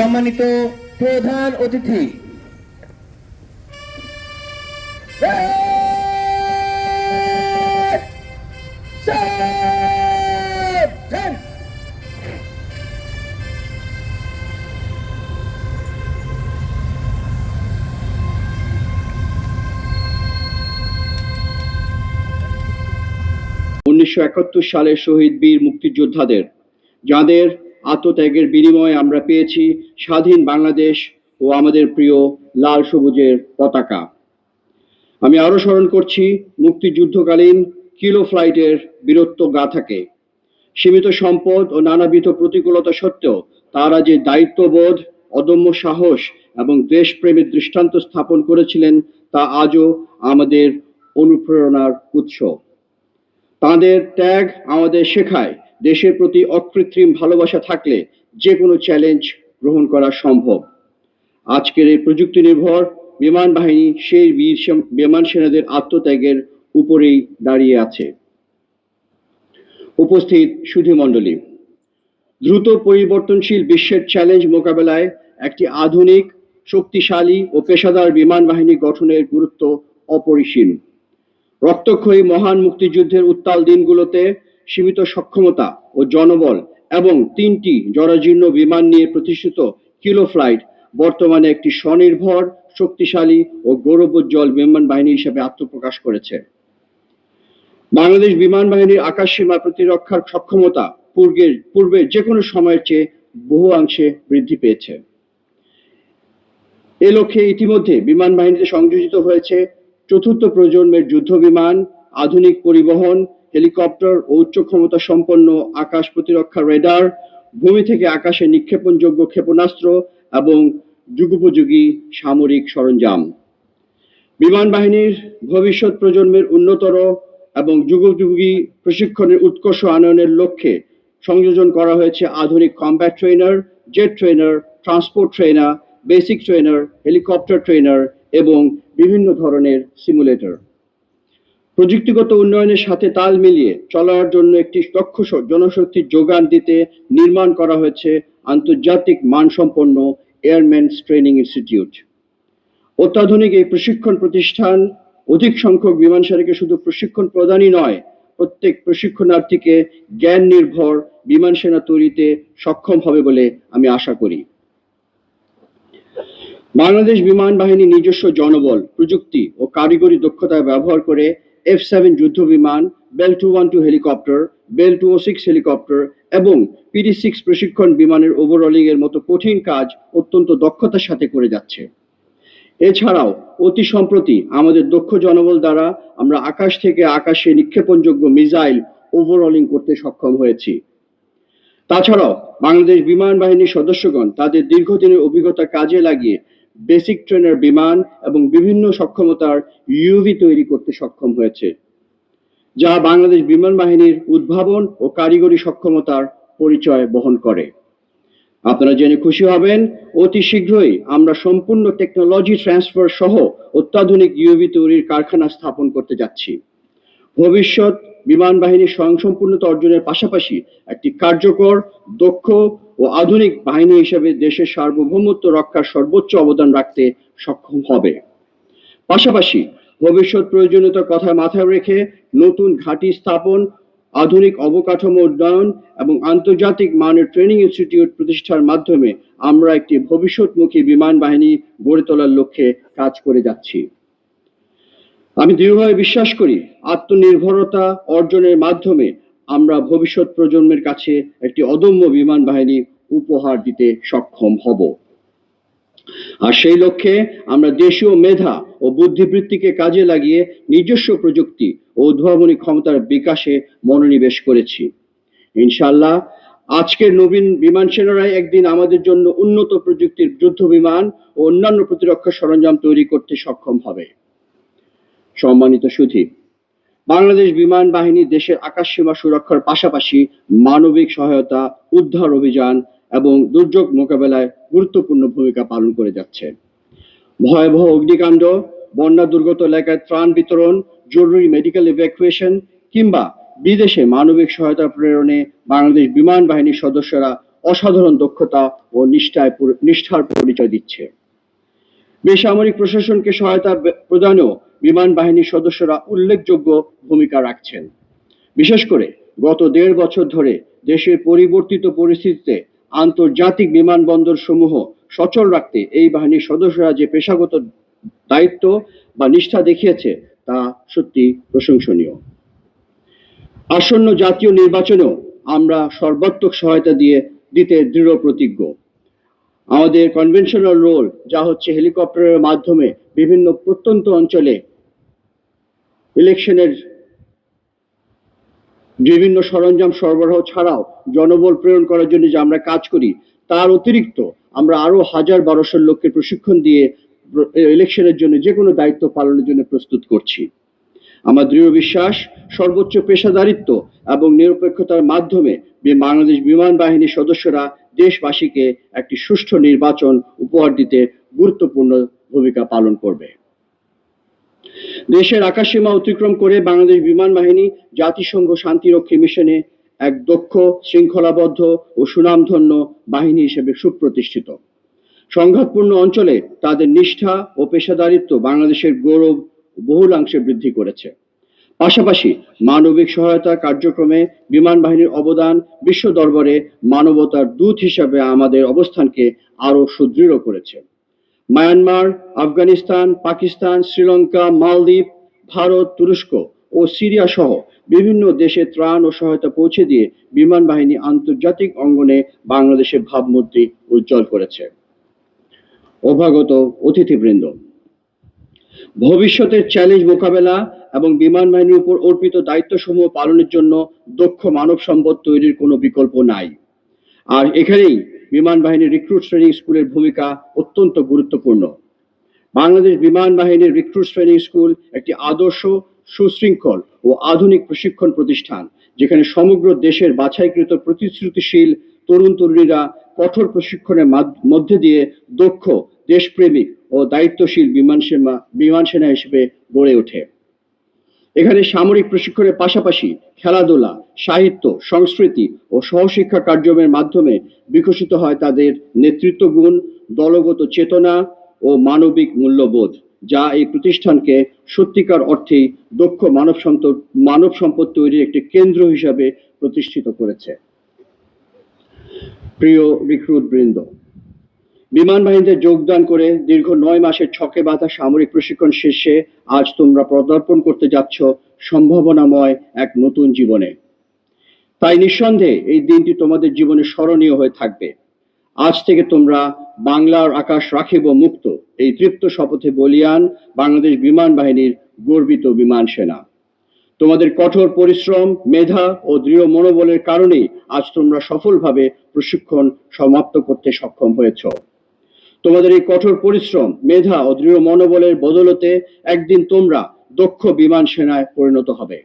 সম্মানিত প্রধান অতিথি। উনিশশো সালের শহীদ বীর মুক্তিযোদ্ধাদের যাদের আত্মত্যাগের বিনিময়ে আমরা পেয়েছি স্বাধীন বাংলাদেশ ও আমাদের প্রিয় লাল সবুজের পতাকা। আমি আরও স্মরণ করছি মুক্তিযুদ্ধকালীন কিলো ফ্লাইটের বীরত্ব গাথাকে। সীমিত সম্পদ ও নানাবিধ প্রতিকূলতা সত্ত্বেও তারা যে দায়িত্ববোধ, অদম্য সাহস এবং দেশপ্রেমের দৃষ্টান্ত স্থাপন করেছিলেন তা আজও আমাদের অনুপ্রেরণার উৎস। তাদের ত্যাগ আমাদের শেখায় দেশের প্রতি অকৃত্রিম ভালোবাসা থাকলে যে কোনো চ্যালেঞ্জ গ্রহণ করা সম্ভব। আজকের এই প্রযুক্তি নির্ভর বিমান বাহিনী সেই বীর বিমান সেনাদের আত্মত্যাগের উপরেই দাঁড়িয়ে আছে। উপস্থিত সুধী মণ্ডলী, দ্রুত পরিবর্তনশীল বিশ্বের চ্যালেঞ্জ মোকাবেলায় একটি আধুনিক, শক্তিশালী ও পেশাদার বিমান বাহিনী গঠনের গুরুত্ব অপরিসীম। রক্তক্ষয়ী মহান মুক্তিযুদ্ধের উত্তাল দিনগুলোতে সীমিত সক্ষমতা ও জনবল এবং তিনটি জরাজীর্ণ বিমান নিয়ে প্রতিষ্ঠিত কিলো ফ্লাইট বর্তমানে একটি স্বনির্ভর, শক্তিশালী ও গৌরবোজ্জ্বল বিমান বাহিনী হিসেবে আত্মপ্রকাশ করেছে। বাংলাদেশ বিমান বাহিনীর আকাশ সীমা প্রতিরক্ষার সক্ষমতা পূর্বের পূর্বের যে কোনো সময়ের চেয়ে বহু অংশে বৃদ্ধি পেয়েছে। এ লক্ষ্যে ইতিমধ্যে বিমান বাহিনীতে সংযোজিত হয়েছে চতুর্থ প্রজন্মের যুদ্ধ বিমান আধুনিক পরিবহন হেলিকপ্টার ও উচ্চ ক্ষমতা সম্পন্ন আকাশ প্রতিরক্ষা রেডার, ভূমি থেকে আকাশে নিক্ষেপণযোগ্য ক্ষেপণাস্ত্র এবং যুগোপযোগী সামরিক সরঞ্জাম। বিমান বাহিনীর ভবিষ্যৎ প্রজন্মের উন্নতর এবং যুগোপযোগী প্রশিক্ষণের উৎকর্ষ আনয়নের লক্ষ্যে সংযোজন করা হয়েছে আধুনিক combat trainer jet trainer transport trainer basic trainer helicopter trainer এবং বিভিন্ন ধরনের সিমুলেটর প্রযুক্তিগত উন্নয়নের সাথে তাল মিলিয়ে চলার জন্য একটি দক্ষ জনশক্তির যোগান দিতে নির্মাণ করা হয়েছে আন্তর্জাতিক মানসম্পন্ন এয়ারম্যানস ট্রেনিং ইনস্টিটিউট। অত্যাধুনিক এই প্রশিক্ষণ প্রতিষ্ঠান অধিক সংখ্যক বিমান সেনাকে শুধু প্রশিক্ষণ প্রদানই নয়, প্রত্যেক প্রশিক্ষণার্থীকে জ্ঞান নির্ভর বিমান সেনা তৈরিতে সক্ষম হবে বলে আমি আশা করি। বাংলাদেশ বিমান বাহিনী নিজস্ব জনবল, প্রযুক্তি ও কারিগরি দক্ষতা ব্যবহার করে এফ সেভেন যুদ্ধ বিমান Bell two one two helicopter Bell two O six helicopter এবং পিডি সিক্স প্রশিক্ষণ বিমানের ওভারঅলিং এর মতো কঠিন কাজ অত্যন্ত দক্ষতার সাথে করে যাচ্ছে। এছাড়াও, অতি সম্প্রতি আমাদের দক্ষ জনবল দ্বারা আমরা আকাশ থেকে আকাশে নিক্ষেপণযোগ্য মিসাইল ওভারঅলিং করতে সক্ষম হয়েছি। তাছাড়াও, বাংলাদেশ বিমান বাহিনীর সদস্যগণ তাদের দীর্ঘদিনের অভিজ্ঞতা কাজে লাগিয়ে বেসিক ট্রেনার বিমান এবং বিভিন্ন সক্ষমতার ইউভি তৈরি করতে সক্ষম হয়েছে, যা বাংলাদেশ বিমান বাহিনীর উদ্ভাবন ও কারিগরি সক্ষমতার পরিচয় বহন করে। আপনারা জেনে খুশি হবেন, অতি শীঘ্রই আমরা সম্পূর্ণ টেকনোলজি ট্রান্সফার সহ অত্যাধুনিক ইউভি তৈরির কারখানা স্থাপন করতে যাচ্ছি। ভবিষ্যৎ বিমান বাহিনীর স্বয়ংসম্পূর্ণতা অর্জনের পাশাপাশি একটি কার্যকর, দক্ষ ও আধুনিক বাহিনী হিসেবে দেশের সার্বভৌমত্ব রক্ষার সর্বোচ্চ অবদান রাখতে সক্ষম হবে। পাশাপাশি ভবিষ্যৎ প্রয়োজনীয়তার কথা মাথায় রেখে নতুন ঘাঁটি স্থাপন, আধুনিক অবকাঠামো উন্নয়ন এবং আন্তর্জাতিক মানের ট্রেনিং ইনস্টিটিউট প্রতিষ্ঠার মাধ্যমে আমরা একটি ভবিষ্যৎমুখী বিমান বাহিনী গড়ে তোলার লক্ষ্যে কাজ করে যাচ্ছি। আমি দৃঢ়ভাবে বিশ্বাস করি, আত্মনির্ভরতা অর্জনের মাধ্যমে আমরা ভবিষ্যৎ প্রজন্মের কাছে একটি অদম্য বিমান বাহিনী উপহার দিতে সক্ষম হব। আর সেই লক্ষ্যে আমরা দেশীয় মেধা ও বুদ্ধিবৃত্তিকে কাজে লাগিয়ে নিজস্ব প্রযুক্তি ও উদ্ভাবনী ক্ষমতার বিকাশে মনোনিবেশ করেছি। ইনশাল্লাহ আজকের নবীন বিমান সেনারাই একদিন আমাদের জন্য উন্নত প্রযুক্তির যুদ্ধ বিমান ও অন্যান্য প্রতিরক্ষা সরঞ্জাম তৈরি করতে সক্ষম হবে। সম্মানিত সুধী বাংলাদেশ বিমান বাহিনী দেশের আকাশ সীমা সুরক্ষার পাশাপাশি মানবিক সহায়তা, উদ্ধার অভিযান এবং দুর্যোগ মোকাবেলায় গুরুত্বপূর্ণ ভূমিকা পালন করে যাচ্ছে। ভয়াবহ অগ্নিকাণ্ড, বন্যা দুর্গত এলাকায় ত্রাণ বিতরণ, জরুরি মেডিকেল ইভ্যাকুয়েশন কিংবা বিদেশে মানবিক সহায়তা প্রেরণে বাংলাদেশ বিমান বাহিনীর সদস্যরা অসাধারণ দক্ষতা ও নিষ্ঠায় নিষ্ঠার পরিচয় দিচ্ছে। বেসামরিক প্রশাসনকে সহায়তা প্রদানেও বিমান বাহিনীর সদস্যরা উল্লেখযোগ্য ভূমিকা রাখছেন। বিশেষ করে গত দেড় বছর ধরে দেশের পরিবর্তিত পরিস্থিতিতে আন্তর্জাতিক বিমানবন্দর সমূহ সচল রাখতে এই বাহিনীর সদস্যরা যে পেশাগত দায়িত্ব বা নিষ্ঠা দেখিয়েছে, তা সত্যি প্রশংসনীয়। আসন্ন জাতীয় নির্বাচনেও আমরা সর্বাত্মক সহায়তা দিয়ে দিতে দৃঢ় প্রতিজ্ঞ আমাদের কনভেনশনাল রোল যা হচ্ছে হেলিকপ্টারের মাধ্যমে বিভিন্ন প্রত্যন্ত অঞ্চলে ইলেকশনের বিভিন্ন সরঞ্জাম সরবরাহ ছাড়াও জনবল প্রেরণ করার জন্য যে আমরা কাজ করি, তার অতিরিক্ত আমরা আরও হাজার বারোশো লোককে প্রশিক্ষণ দিয়ে ইলেকশনের জন্য যে কোনো দায়িত্ব পালনের জন্য প্রস্তুত করছি। আমার দৃঢ় বিশ্বাস, সর্বোচ্চ পেশাদারিত্ব এবং নিরপেক্ষতার মাধ্যমে বাংলাদেশ বিমান বাহিনীর সদস্যরা দেশবাসীকে একটি সুষ্ঠু নির্বাচন উপহার দিতে গুরুত্বপূর্ণ ভূমিকা পালন করবে। দেশের আকাশসীমা অতিক্রম করে বাংলাদেশ বিমান বাহিনী জাতিসংঘ শান্তিরক্ষী মিশনে এক দক্ষ, শৃঙ্খলাবদ্ধ ও সুনামধন্য বাহিনী হিসেবে সুপ্রতিষ্ঠিত। সংঘাতপূর্ণ অঞ্চলে তাদের নিষ্ঠা ও পেশাদারিত্ব বাংলাদেশের গৌরব বহুলাংশে বৃদ্ধি করেছে। পাশাপাশি মানবিক সহায়তা কার্যক্রমে বিমান বাহিনীর অবদান বিশ্ব দরবারে মানবতার দূত হিসাবে আমাদের অবস্থানকে আরও সুদৃঢ় করেছে। মায়ানমার, আফগানিস্তান, পাকিস্তান, শ্রীলঙ্কা, মালদ্বীপ, ভারত, তুরস্ক ও সিরিয়া সহ বিভিন্ন দেশে ত্রাণ ও সহায়তা পৌঁছে দিয়ে বিমান বাহিনী আন্তর্জাতিক অঙ্গনে বাংলাদেশের ভাবমূর্তি উজ্জ্বল করেছে। অভাগত অতিথিবৃন্দ ভবিষ্যতের চ্যালেঞ্জ মোকাবেলা এবং বিমান বাহিনীর উপর অর্পিত দায়িত্বসমূহ পালনের জন্য দক্ষ মানব সম্পদ তৈরির কোনো বিকল্প নাই। আর এখানেই বিমান বাহিনীর রিক্রুট ট্রেনিং স্কুলের ভূমিকা অত্যন্ত গুরুত্বপূর্ণ। বাংলাদেশ বিমান বাহিনীর রিক্রুট ট্রেনিং স্কুল একটি আদর্শ, সুশৃঙ্খল ও আধুনিক প্রশিক্ষণ প্রতিষ্ঠান, যেখানে সমগ্র দেশের বাছাইকৃত প্রতিশ্রুতিশীল তরুণ তরুণীরা কঠোর প্রশিক্ষণের মধ্যে দিয়ে দক্ষ দেশপ্রেমিক ও দায়িত্বশীল বিমান সেনা বিমান সেনা হিসেবে গড়ে ওঠে। এখানে সামরিক প্রশিক্ষণের পাশাপাশি খেলাধুলা, সাহিত্য, সংস্কৃতি ও সহশিক্ষা কার্যক্রমের মাধ্যমে বিকশিত হয় তাদের নেতৃত্ব গুণ দলগত চেতনা ও মানবিক মূল্যবোধ, যা এই প্রতিষ্ঠানকে সত্যিকার অর্থেই দক্ষ মানব সম্পদ মানব সম্পদ তৈরির একটি কেন্দ্র হিসাবে প্রতিষ্ঠিত করেছে। প্রিয় রিক্রুট বৃন্দ বিমান বাহিনীতে যোগদান করে দীর্ঘ নয় মাসের ছকে বাঁধা সামরিক প্রশিক্ষণ শেষে আজ তোমরা পদার্পণ করতে যাচ্ছ সম্ভাবনাময় এক নতুন জীবনে। তাই নিঃসন্দেহে এই দিনটি তোমাদের জীবনে স্মরণীয় হয়ে থাকবে। আজ থেকে তোমরা বাংলার আকাশ রাখিব মুক্ত এই তৃপ্ত শপথে বলিয়ান বাংলাদেশ বিমান বাহিনীর গর্বিত বিমান সেনা। তোমাদের কঠোর পরিশ্রম, মেধা ও দৃঢ় মনোবলের কারণেই আজ তোমরা সফলভাবে প্রশিক্ষণ সমাপ্ত করতে সক্ষম হয়েছ। তোমাদের এই কঠোর পরিশ্রম, মেধা ও দৃঢ় মনোবলের বদলতে একদিন তোমরা দক্ষ বিমান সেনায় পরিণত হবে।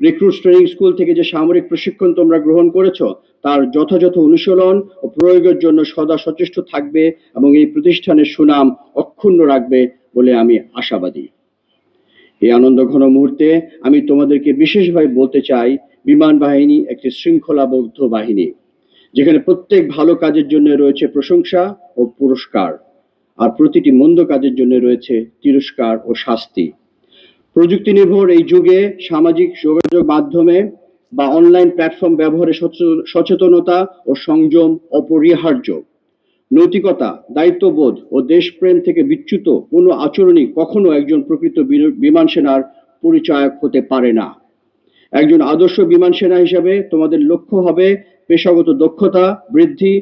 রিক্রুট ট্রেনিং স্কুল থেকে যে সামরিক প্রশিক্ষণ তোমরা গ্রহণ করেছ, তার যথাযথ অনুশীলন ও প্রয়োগের জন্য সদা সচেষ্ট থাকবে এবং এই প্রতিষ্ঠানের সুনাম অক্ষুণ্ণ রাখবে বলে আমি আশাবাদী। এই আনন্দ ঘন মুহূর্তে আমি তোমাদেরকে বিশেষভাবে বলতে চাই, বিমান বাহিনী একটি শৃঙ্খলাবদ্ধ বাহিনী, যেখানে প্রত্যেক ভালো কাজের জন্য রয়েছে প্রশংসা ও পুরস্কার। আর প্রতিটি মন্দ কাজের জন্য রয়েছে তিরস্কার ও শাস্তি। প্রযুক্তি নির্ভর এই যুগে সামাজিক যোগাযোগ মাধ্যমে বা অনলাইন প্ল্যাটফর্ম ব্যবহারে সচেতনতা ও সংযম অপরিহার্য। নৈতিকতা, দায়িত্ববোধ ও দেশপ্রেম থেকে বিচ্যুত কোনো আচরণই কখনো একজন প্রকৃত বিমান সেনার পরিচায়ক হতে পারে না। একজন আদর্শ বিমান সেনা হিসাবে তোমাদের লক্ষ্য হবে পেশাগত দক্ষতা, বৃদ্ধি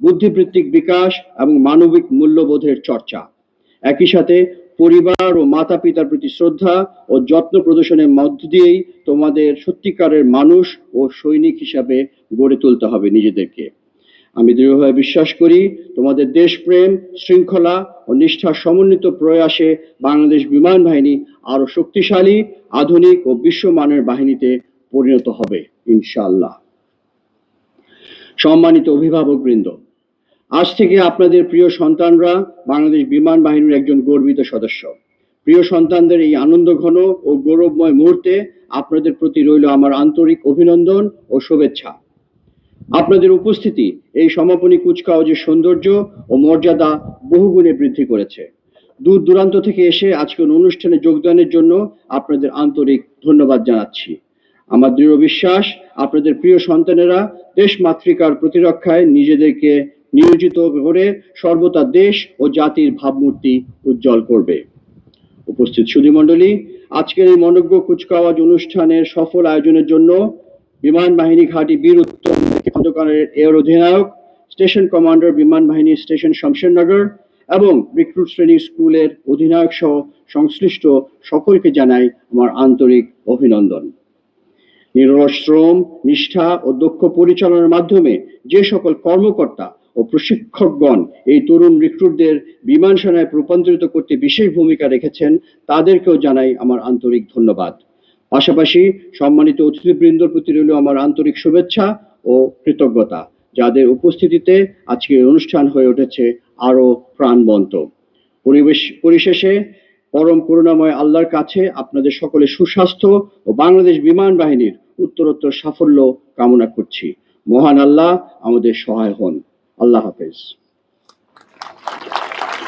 বুদ্ধিবৃত্তিক বিকাশ এবং মানবিক মূল্যবোধের চর্চা। একই সাথে পরিবার ও মাতা পিতার প্রতি শ্রদ্ধা ও যত্ন প্রদর্শনের মধ্য দিয়েই তোমাদের সত্যিকারের মানুষ ও সৈনিক হিসাবে গড়ে তুলতে হবে নিজেদেরকে। আমি দৃঢ়ভাবে বিশ্বাস করি, তোমাদের দেশপ্রেম, শৃঙ্খলা ও নিষ্ঠার সমন্বিত প্রয়াসে বাংলাদেশ বিমান বাহিনী আরও শক্তিশালী, আধুনিক ও বিশ্বমানের বাহিনীতে পরিণত হবে, ইনশাআল্লাহ। সম্মানিত অভিভাবক বৃন্দ আজ থেকে আপনাদের প্রিয় সন্তানরা বাংলাদেশ বিমান বাহিনীর একজন গর্বিত সদস্য। প্রিয় সন্তানদের এই আনন্দ ঘন ও গৌরবময় মুহূর্তে আপনাদের প্রতি রইল আমার আন্তরিক অভিনন্দন ও শুভেচ্ছা। আপনাদের উপস্থিতি এই সমাপনী কুচকাওয়াজের সৌন্দর্য ও মর্যাদা বহুগুণে বৃদ্ধি করেছে। দূর দূরান্ত থেকে এসে আজকের অনুষ্ঠানে যোগদানের জন্য আপনাদের আন্তরিক ধন্যবাদ জানাচ্ছি। আমার দৃঢ় বিশ্বাস, আপনাদের প্রিয় সন্তানেরা দেশ মাতৃকার প্রতিরক্ষায় নিজেদেরকে নিয়োজিত করে সর্বদা দেশ ও জাতির ভাবমূর্তি উজ্জ্বল করবে। উপস্থিত সুধীমণ্ডলী আজকের এই মনজ্ঞ কুচকাওয়াজ অনুষ্ঠানের সফল আয়োজনের জন্য বিমান বাহিনী ঘাঁটি বীর উত্তম খন্দকারের এর অধিনায়ক, স্টেশন কমান্ডার বিমান বাহিনী স্টেশন শমশেরনগর এবং রিক্রুট শ্রেণি স্কুলের অধিনায়ক সহ সংশ্লিষ্ট সকলকে জানাই আমার আন্তরিক অভিনন্দন। নিরলস শ্রম, নিষ্ঠা ও দক্ষ পরিচালনার মাধ্যমে যে সকল কর্মকর্তা ও প্রশিক্ষকগণ এই তরুণ রিক্রুটদের বিমান সেনায় রূপান্তরিত করতে বিশেষ ভূমিকা রেখেছেন, তাদেরকেও জানাই আমার আন্তরিক ধন্যবাদ। পাশাপাশি সম্মানিত অতিথিবৃন্দর প্রতি রইল আমার আন্তরিক শুভেচ্ছা ও কৃতজ্ঞতা, যাদের উপস্থিতিতে আজকের অনুষ্ঠান হয়ে উঠেছে আরও প্রাণবন্ত। পরিবেশ, পরিশেষে পরম করুণাময় আল্লাহর কাছে আপনাদের সকলে সুস্বাস্থ্য ও বাংলাদেশ বিমান বাহিনীর উত্তরোত্তর সাফল্য কামনা করছি। মহান আল্লাহ আমাদের সহায় হন। আল্লাহ হাফেজ।